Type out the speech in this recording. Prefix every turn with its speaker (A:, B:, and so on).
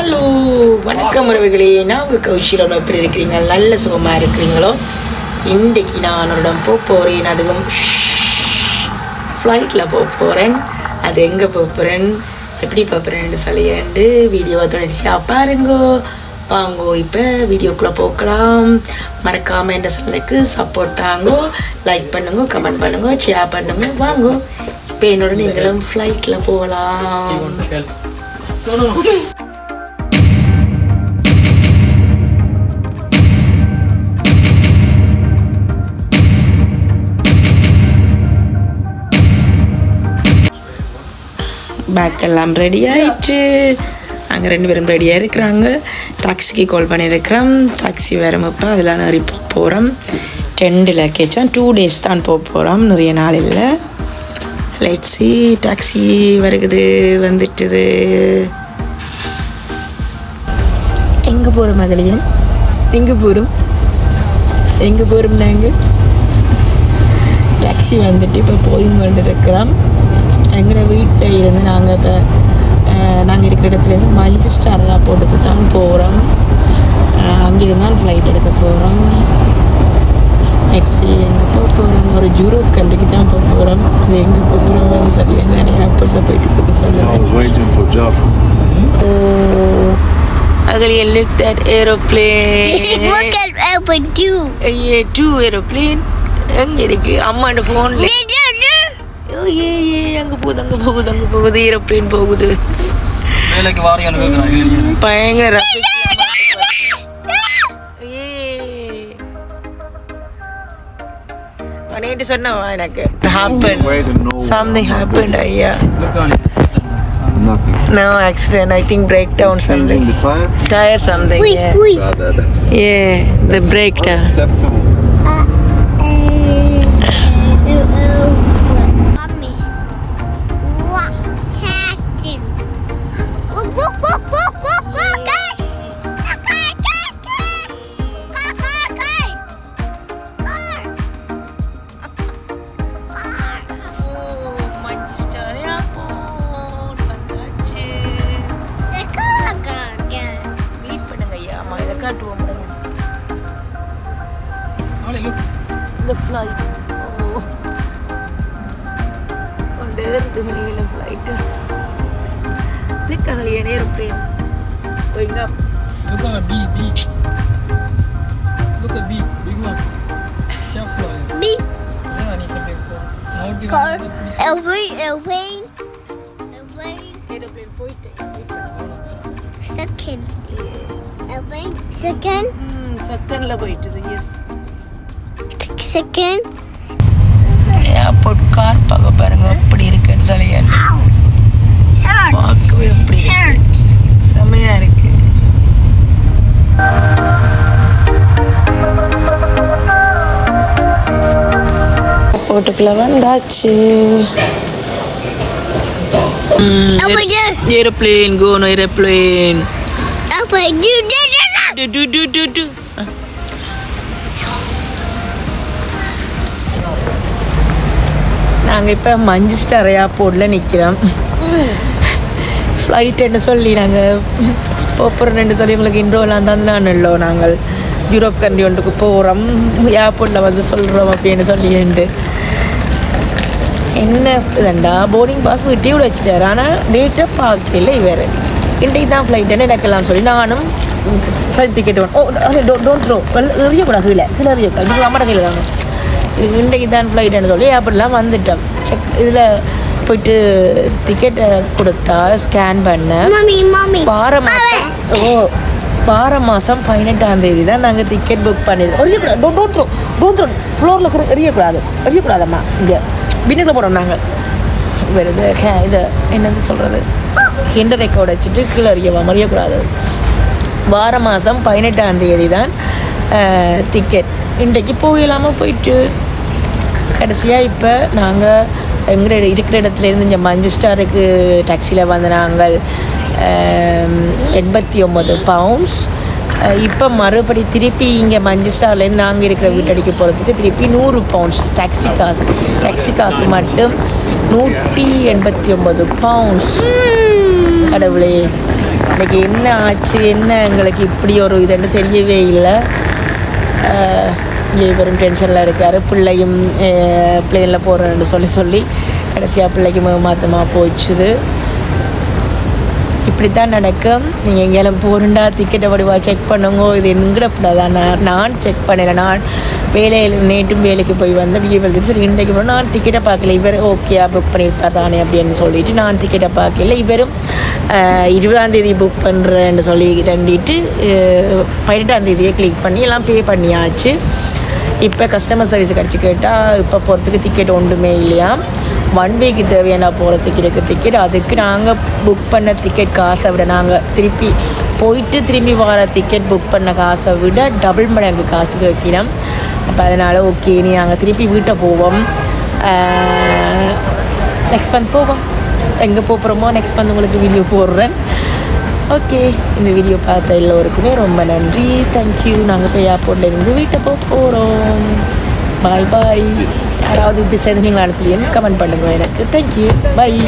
A: Hello வணக்கம் உறவுகளே. நான் உங்கள் கௌஷிலம் எப்படி இருக்கிறீங்க? நல்ல சுகமாக இருக்கிறீங்களோ? இன்றைக்கு நான் அவனோடம் போக போகிறேன் அதுவும் ஃப்ளைட்டில் போக போகிறேன் அது எங்கே போக போகிறேன் எப்படி போகிறேன்னு சொல்லியாண்டு வீடியோவை தொடர்ச்சியா பாருங்கோ. வாங்கோ இப்போ வீடியோக்குள்ளே போக்கலாம் மறக்காமல் என்ற சேனலுக்கு சப்போர்ட் தாங்கோ. லைக் பண்ணுங்க கமெண்ட் பண்ணுங்க ஷேர் பண்ணுங்க. வாங்கோ. இப்போ என்னோட நீங்களும் ஃப்ளைட்டில் போகலாம். பேக் எல்லாம் ரெடி ஆயிடுச்சு அங்கே ரெண்டு பேரும் ரெடியாக இருக்கிறாங்க டாக்ஸிக்கு கால் பண்ணியிருக்கிறோம். டாக்ஸி வரமப்போ அதெல்லாம் நிறைய போகிறோம் டென்டு லக்கேஜா டூ டேஸ் தான் போக போகிறோம் நிறைய நாள் இல்லை. லைட்ஸி டாக்ஸி வருகுது வந்துட்டுது. எங்கே போகிறோம் மகளியன்? எங்கே போகிறோம் எங்கே போகிறோம் நாங்கள் டாக்ஸி வந்துட்டு இப்போ போய் கொண்டு இருக்கிறோம் எங்களோட வீட்டில் இருந்து நாங்கள் இப்போ நாங்கள் இருக்கிற இடத்துலேருந்து மஞ்சஸ்டர் ஏர்போர்ட்டுக்கு தான் போகிறோம் அங்கே இருந்தால் ஃப்ளைட் எடுக்க போகிறோம் நெக்ஸ்ட் எங்கே போக போகிறோம் ஒரு யூரோப் கண்ட்ரிக்கு தான் போக போகிறோம் அது எங்கே போக போகிறோம் சரியான ஏர்போர்ட்டில் போயிட்டு போய்
B: I
A: சொல்லுவேன் Agalia looked at aeroplane.
C: You should look at airplane too.
A: Yeah, two aeroplane. எங்க இருக்கு? அம்மாண்ட ஃபோன்ல
C: No, no, no.
A: ஓ ஏ ஏ அங்க போகுது அங்க போகுது அங்க போகுது ஏரோப்ளேன் போகுது
D: வேலைக்கு வாரியான்னு கேட்குறான் ஏரியா
A: பயங்கர ஏ நேற்று சொன்ன எனக்கு happen
B: Wait and no.
A: Something happen ஐயா
B: Nothing.
A: No accident I think break down
B: Changing
A: something
B: the tire.
A: Tyre something
C: Wait,
A: yeah
C: wait.
B: Yeah, that, that's
A: yeah the brake
C: that water. Ollie, look. The flight. Oh.
A: oh one day the middle flight. Look, Ollie, an airplane going up.
D: Look at a bee, bee. Look at bee, big one. Careful,
C: Ollie. Bee.
D: Yeah, I need something for.
C: Car,
D: airplane,
C: airplane, airplane. Airplane,
A: point. Step
C: kids. Yeah. Second.
A: செகண்டில் போயிட்டுது S
C: Second.
A: Airport car பார்க்க பாருங்க எப்படி இருக்குன்னு சொல்லி பார்க்கவே இருக்கு. செமையா இருக்கு. போட்டுக்குள்ள வந்தாச்சு. Aeroplane gonna
C: aeroplane. Do, do, do. Do
A: do do do do நாங்கள் இப்போ மஞ்சிஸ்டர் ஏர்போர்ட்டில் நிற்கிறோம் ஃப்ளைட்டுன்னு சொல்லி நாங்கள் போகிறோன்னு சொல்லி உங்களுக்கு இன்ட்ரோலாம் தந்தானல்லோ நாங்கள். யூரோப் கண்ட்ரி ஒன்றுக்கு போகிறோம் ஏர்போர்ட்டில் வந்து சொல்கிறோம் அப்படின்னு சொல்லிட்டு என்ன இதண்டா போர்டிங் பாஸ் வீட்டையும் வச்சுட்டாரு. ஆனால் டேட்டை பார்க்கல இவர். இன்றைக்கு தான் ஃப்ளைட்டுன்னு எனக்கெல்லாம் சொல்லி நானும் flight ticket oh don't throw எறியக்கூடாது கீழே. கீழே எறியக்கூடாது நீங்கள் அம்மாட்ட கீழே தாங்க. இன்றைக்கு தான் ஃப்ளைட்டுன்னு சொல்லி ஏர்போர்ட்லாம் வந்துட்டோம். செக் இதில் போயிட்டு டிக்கெட்டை கொடுத்தா ஸ்கேன் பண்ண. வார மாதம் ஓ வார மாதம் பதினெட்டாம் தேதி தான் நாங்கள் டிக்கெட் புக் பண்ணியிருக்கோம் எறியக்கூடாது don't don't throw don't throw ஃப்ளோரில் எறியக்கூடாது எறியக்கூடாதம்மா இங்கே. பின்னுக்குள்ள போகிறோம் நாங்கள் வேறு இது இது என்னது சொல்கிறது ஹிண்டர் ரெக்கார்டு வச்சுட்டு கீழே எறியவா மறியக்கூடாது. வார மாதம் பதினெட்டாம் தேதி தான் டிக்கெட் இன்றைக்கு போயிடலாமல் போயிட்டு. கடைசியாக இப்போ நாங்கள் எங்களோட இருக்கிற இடத்துல இருந்து மஞ்சு ஸ்டாருக்கு டாக்ஸியில் வந்த நாங்கள் எண்பத்தி ஒம்பது பவுண்ட்ஸ் இப்போ மறுபடி திருப்பி இங்கே மஞ்சஸ்டார்லேருந்து நாங்கள் இருக்கிற வீட்டடிக்கு போகிறதுக்கு திருப்பி நூறு பவுண்ட்ஸ் டாக்ஸி காசு. டாக்ஸி காசு மட்டும் நூற்றி எண்பத்தி ஒம்பது பவுண்ட்ஸ் கடவுளே இன்னைக்கு என்ன ஆச்சு என்ன எங்களுக்கு இப்படி ஒரு இதுன்னு தெரியவே இல்லை. இங்கே இவரும் டென்ஷனில் இருக்கார். பிள்ளையும் பிளேனில் போகிறேன்னு சொல்லி சொல்லி கடைசியாக பிள்ளைக்கு மாற்றமாக போச்சுது. இப்படி தான் நடக்கும். நீங்கள் எங்கேயாலும் போகிறண்டா டிக்கெட்டை வடிவா செக் பண்ணுங்க. இது எங்கடப்படாதான் நான் நான் செக் பண்ணலை. நான் வேலையில் நேற்றும் வேலைக்கு போய் வந்து விஜய் சரி இன்றைக்கு போய் நான் டிக்கெட்டை பார்க்கல. இவர் ஓகேயா புக் பண்ணியிருப்பார் தானே அப்படின்னு சொல்லிட்டு நான் டிக்கெட்டை பார்க்கல. இவரும் இருபதாம் தேதி புக் பண்ணுறேன்னு சொல்லி ரெண்டிட்டு ஆஹ், பதினெட்டாம் தேதியை கிளிக் பண்ணி எல்லாம் பே பண்ணியாச்சு. இப்போ கஸ்டமர் சர்வீஸ் கிடச்சி கேட்டால் இப்போ போகிறதுக்கு டிக்கெட் ஒன்றுமே இல்லையா? ஒன் வீக்கு தேவையான போகிறதுக்கு இருக்க டிக்கெட் அதுக்கு நாங்கள் புக் பண்ண டிக்கெட் காசை விட நாங்கள் திருப்பி போயிட்டு திரும்பி வர டிக்கெட் புக் பண்ண காசை விட டபுள் மடங்கு காசு கேட்கிறோம். அப்போ அதனால் ஓகே நீ நாங்கள் திருப்பி வீட்டை போவோம். நெக்ஸ்ட் மந்த் போவோம். எங்கே போகிறோமோ நெக்ஸ்ட் மந்த் உங்களுக்கு வீடியோ போடுறேன். ஓகே இந்த வீடியோ பார்த்த எல்லோருக்குமே ரொம்ப நன்றி. தேங்க்யூ நாங்கள் போய் ஏர்போர்ட்லேருந்து வீட்டை போக போகிறோம் பாய் பாய் யாராவது இப்படி செய்து நீங்களான்னு சொல்லி கமெண்ட் பண்ணுங்க எனக்கு. Thank you bye